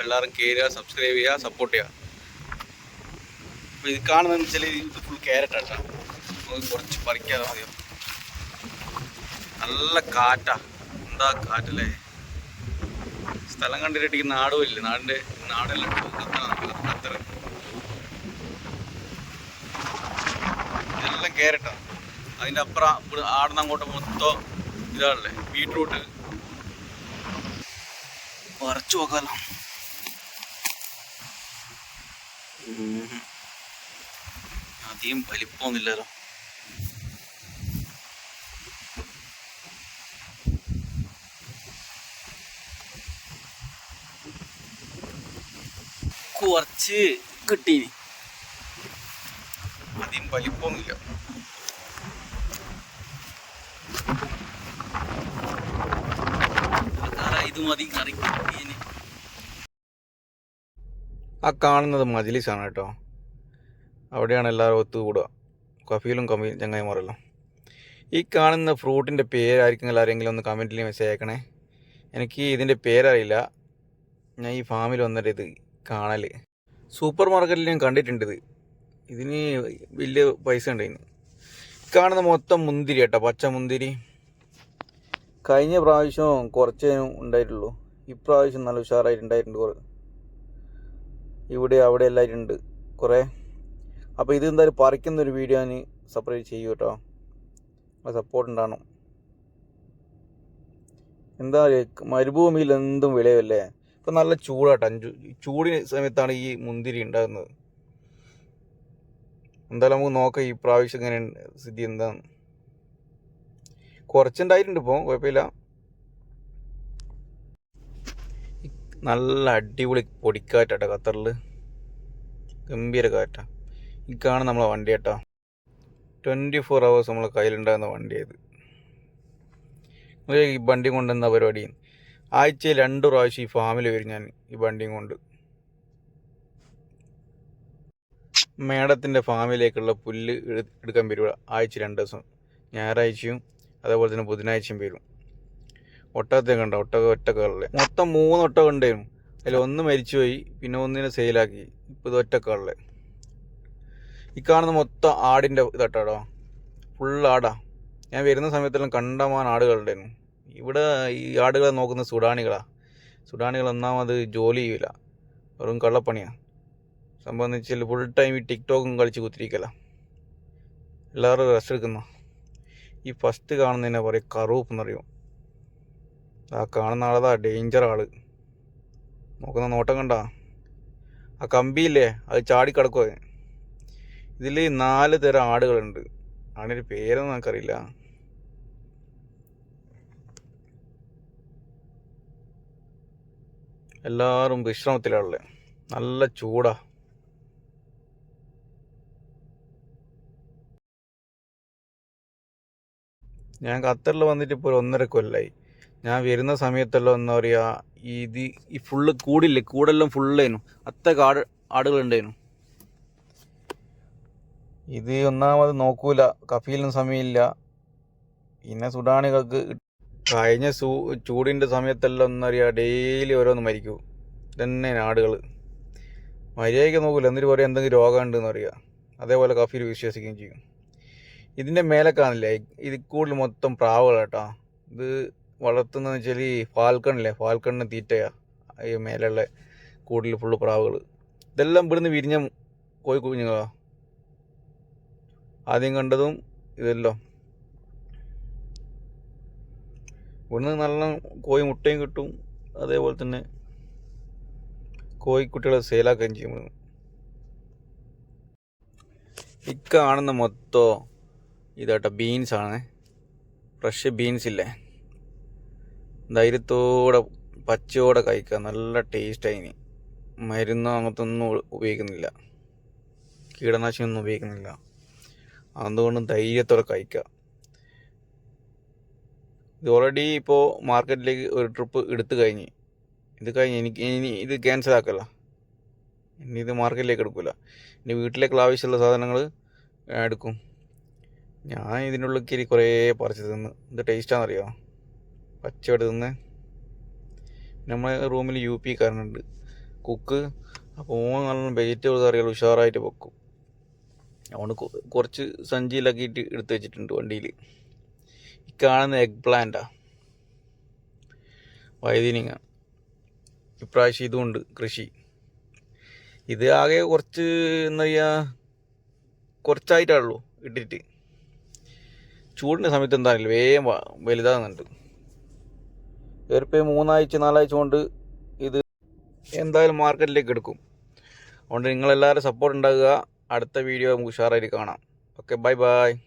എല്ലാവരും കയറുക സബ്സ്ക്രൈബ് ചെയ്യുക സപ്പോർട്ട് ചെയ്യുക. അപ്പോൾ ഇത് കാണുന്നതെന്ന് വെച്ചാൽ ഇത് ഫുൾ ക്യാരറ്റ് ആട്ടാ. നമുക്ക് കുറച്ച് പറിക്കാതെ മതിയോ? നല്ല കാറ്റാ. എന്താ കാറ്റല്ലേ? സ്ഥലം കണ്ടിട്ട് നാടും ഇല്ലേ? നാടിന്റെ നാടെല്ലാം ഖത്തർ ഇതെല്ലാം ക്യാരറ്റാ അതിന്റെ അപ്പുറം ആടുന്ന അങ്ങോട്ട് മൊത്തം ഇതാണല്ലേ ബീട്രൂട്ട് പറിച്ചു നോക്കാലോ. അധികം വലിപ്പമൊന്നുമില്ലല്ലോ കുറച്ച് കിട്ടി അധികം വലിപ്പമൊന്നുമില്ല ഇത് മതി കറി. ആ കാണുന്നത് മജിലിസാണ് കേട്ടോ. അവിടെയാണ് എല്ലാവരും ഒത്തുകൂടുക. കഫീലും കമ്മി ചങ്ങായിമാരെല്ലാം. ഈ കാണുന്ന ഫ്രൂട്ടിന്റെ പേരായിരിക്കും ആരെങ്കിലും ഒന്ന് കമന്റിൽ മെസ്സേജ് അയക്കണേ. എനിക്ക് ഇതിന്റെ പേരറിയില്ല. ഞാൻ ഈ ഫാമിൽ വന്നിട്ട് ഇത് കാണൽ സൂപ്പർ മാർക്കറ്റിൽ ഞാൻ കണ്ടിട്ടുണ്ട് ഇത്. ഇതിന് വലിയ പൈസ ഉണ്ട് കാണുന്ന മൊത്തം മുന്തിരി കേട്ടോ പച്ച മുന്തിരി. കഴിഞ്ഞ പ്രാവശ്യം കുറച്ചേ ഉണ്ടായിട്ടുള്ളൂ. ഇപ്രാവശ്യം നല്ല ഉഷാറായിട്ടുണ്ടായിട്ടുണ്ട് കുറേ. ഇവിടെ അവിടെ എല്ലാവരും ഉണ്ട്. കുറേ. അപ്പോൾ ഇത് എന്തായാലും പറിക്കുന്ന ഒരു വീഡിയോ ഞാൻ സെപ്പറേറ്റ് ചെയ്യൂ കേട്ടോ. സപ്പോർട്ട് ഉണ്ടാവണം. എന്താ മരുഭൂമിയിൽ എന്തും വിളയല്ലേ? ഇപ്പം നല്ല ചൂടാട്ടോ. അഞ്ചു ചൂട് സമയത്താണ് ഈ മുന്തിരി ഉണ്ടാകുന്നത്. എന്തായാലും നമുക്ക് നോക്കാം ഈ പ്രാവശ്യം ഇങ്ങനെ സ്ഥിതി എന്താണ് കുറച്ചുണ്ടായിട്ടുണ്ട് ഇപ്പോൾ കുഴപ്പമില്ല. നല്ല അടിപൊളി പൊടിക്കാറ്റാട്ടോ ഖത്തറിൽ ഗംഭീര കാറ്റാ. ഇക്കാണ് നമ്മളെ വണ്ടി കേട്ടോ ട്വന്റി ഫോർ അവേഴ്സ് നമ്മളെ കയ്യിലുണ്ടാകുന്ന വണ്ടിയത്. ഈ വണ്ടി കൊണ്ട് എന്താ പരിപാടി. ആഴ്ചയിൽ രണ്ട് പ്രാവശ്യം ഈ ഫാമിൽ വരും ഞാൻ ഈ വണ്ടിയും കൊണ്ട്. മേഡത്തിന്റെ ഫാമിലേക്കുള്ള പുല്ല് എടു- എടുക്കാൻ വരുവ ആഴ്ച രണ്ട് ദിവസം. ഞായറാഴ്ചയും അതേപോലെ തന്നെ ബുധനാഴ്ചയും വരും. ഒട്ടകത്തെ കണ്ട ഒട്ടക ഒറ്റക്കാളിലെ മൊത്തം മൂന്ന് ഒട്ടകം ഉണ്ടായിരുന്നു അതിൽ ഒന്ന് മരിച്ചുപോയി പിന്നെ ഒന്നിനെ സെയിലാക്കി ഇപ്പോൾ ഇത് ഒറ്റക്കാളിലെ ഈ കാണുന്ന മൊത്തം ആടിന്റെ ഇതട്ടാടോ ഫുൾ ആടാ. ഞാൻ വരുന്ന സമയത്തെല്ലാം കണ്ടമാൻ ആടുകളുണ്ടായിരുന്നു. ഇവിടെ ഈ ആടുകളെ നോക്കുന്ന സുഡാനികളാ സുഡാണികൾ ഒന്നാമത് ജോലി ചെയ്യില്ല വെറും കള്ളപ്പണിയാണ് സംഭവം വെച്ചാൽ ഫുൾ ടൈം ഈ ടിക്ടോക്കും കളിച്ച് കുത്തിരിക്കല. എല്ലാവരും റെസ്റ്റ് എടുക്കുന്ന. ഈ ഫസ്റ്റ് കാണുന്നതിനെ പറയും കറൂപ്പ് എന്നറിയും ആ കാണുന്ന ആളതാ ഡേഞ്ചർ ആൾ. നോക്കുന്ന നോട്ടം കണ്ട? ആ കമ്പിയില്ലേ അത് ചാടിക്കിടക്കുക ഇതിൽ നാല് തരം ആടുകളുണ്ട്. ആടിന്റെ പേരൊന്നും നമുക്കറിയില്ല എല്ലാവരും വിശ്രമത്തിലാണല്ലേ നല്ല ചൂടാ. ഞാൻ ഖത്തറിൽ വന്നിട്ട് ഇപ്പോൾ ഒന്നര കൊല്ലമായി ഞാൻ വരുന്ന സമയത്തെല്ലാം എന്താ പറയുക ഇത് ഈ ഫുള്ള് കൂടില്ലേ കൂടെല്ലാം ഫുള്ളേനു അത്ര കാട് ആടുകളുണ്ടായിരുന്നു. ഇത് ഒന്നാമത് നോക്കൂല കഫീലിന് സമയമില്ല. പിന്നെ സുഡാണികൾക്ക് കഴിഞ്ഞ സൂ ചൂടിന്റെ സമയത്തെല്ലാം എന്താ പറയുക ഡെയിലി ഓരോന്ന് മരിക്കൂ. തന്നെ ആടുകൾ മര്യാദയ്ക്ക് നോക്കൂല എന്നിട്ട് പറയാം എന്തെങ്കിലും രോഗം ഉണ്ടെന്ന് അറിയുക അതേപോലെ കഫീൽ വിശ്വസിക്കുകയും ചെയ്യും. ഇതിന്റെ മേലെ കാണില്ല ഇത് കൂടുതൽ മൊത്തം പ്രാവുകൾ കേട്ടോ ഇത് വളർത്തുന്നതെന്ന് വെച്ചാൽ ഈ ഫാൽക്കണില്ലേ? ഫാൽക്കണിന് തീറ്റയാ. ഈ മേലെയുള്ള കൂടുതൽ ഫുള്ള് പ്രാവുകൾ ഇതെല്ലാം ഇവിടുന്ന് വിരിഞ്ഞ കോഴി കുഞ്ഞുങ്ങളാ. ആദ്യം കണ്ടതും ഇതെല്ലാം. ഇവിടുന്ന് നല്ല കോഴി മുട്ടയും കിട്ടും. അതേപോലെ തന്നെ കോഴിക്കുട്ടികളെ സെയിലാക്കുകയും ചെയ്യും ഇക്കാണെന്ന് മൊത്തം ഇതാട്ടോ ബീൻസ് ആണ് ഫ്രഷ് ബീൻസ് ഇല്ലേ ധൈര്യത്തോടെ പച്ചയോടെ കഴിക്കുക. നല്ല ടേസ്റ്റ് അതിന് മരുന്നോ അങ്ങനത്തെ ഒന്നും ഉപയോഗിക്കുന്നില്ല. കീടനാശിനി ഒന്നും ഉപയോഗിക്കുന്നില്ല. അതുകൊണ്ട് ധൈര്യത്തോടെ കഴിക്കുക. ഇത് ഓൾറെഡി ഇപ്പോൾ മാർക്കറ്റിലേക്ക് ഒരു ട്രിപ്പ് എടുത്തു കഴിഞ്ഞ്. ഇത് കഴിഞ്ഞ് എനിക്ക് ഇനി ഇത് ക്യാൻസൽ ആക്കല്ല. ഇനി ഇത് മാർക്കറ്റിലേക്ക് എടുക്കില്ല ഇനി വീട്ടിലേക്കുള്ള ആവശ്യമുള്ള സാധനങ്ങൾ എടുക്കും. ഞാൻ ഇതിനുള്ളിൽ കുറേ പറിച്ചു തിന്ന്. ഇത് ടേസ്റ്റാണെന്നറിയോ പച്ചയോട് തിന്ന് നമ്മളെ റൂമിൽ യു പി കാരനുണ്ട്. കുക്ക്. അപ്പോൾ ഓൻ നല്ല വെജിറ്റബിൾ കറികൾ ഉഷാറായിട്ട് വെക്കും. അതുകൊണ്ട് കുറച്ച് സഞ്ചിയിലാക്കിയിട്ട് എടുത്തു വെച്ചിട്ടുണ്ട് വണ്ടിയിൽ. ഈ കാണുന്ന എഗ് പ്ലാന്റാ വൈദിനിങ്ങ ഇപ്രാവശ്യം ഇതുമുണ്ട് കൃഷി. ഇത് ആകെ കുറച്ച് എന്താ പറയുക കുറച്ചായിട്ടാണുള്ളൂ ഇട്ടിട്ട്. ചൂടിന്റെ സമയത്ത് എന്താണെങ്കിലും വേഗം വലുതാകുന്നുണ്ട്. ഏറിപ്പോയി മൂന്നാഴ്ച നാലാഴ്ച കൊണ്ട് ഇത് എന്തായാലും മാർക്കറ്റിലേക്ക് എടുക്കും. അതുകൊണ്ട് നിങ്ങളെല്ലാവരും സപ്പോർട്ട് ഉണ്ടാകുക അടുത്ത വീഡിയോ നമുക്ക് ഉഷാറായിട്ട് കാണാം. Okay bye bye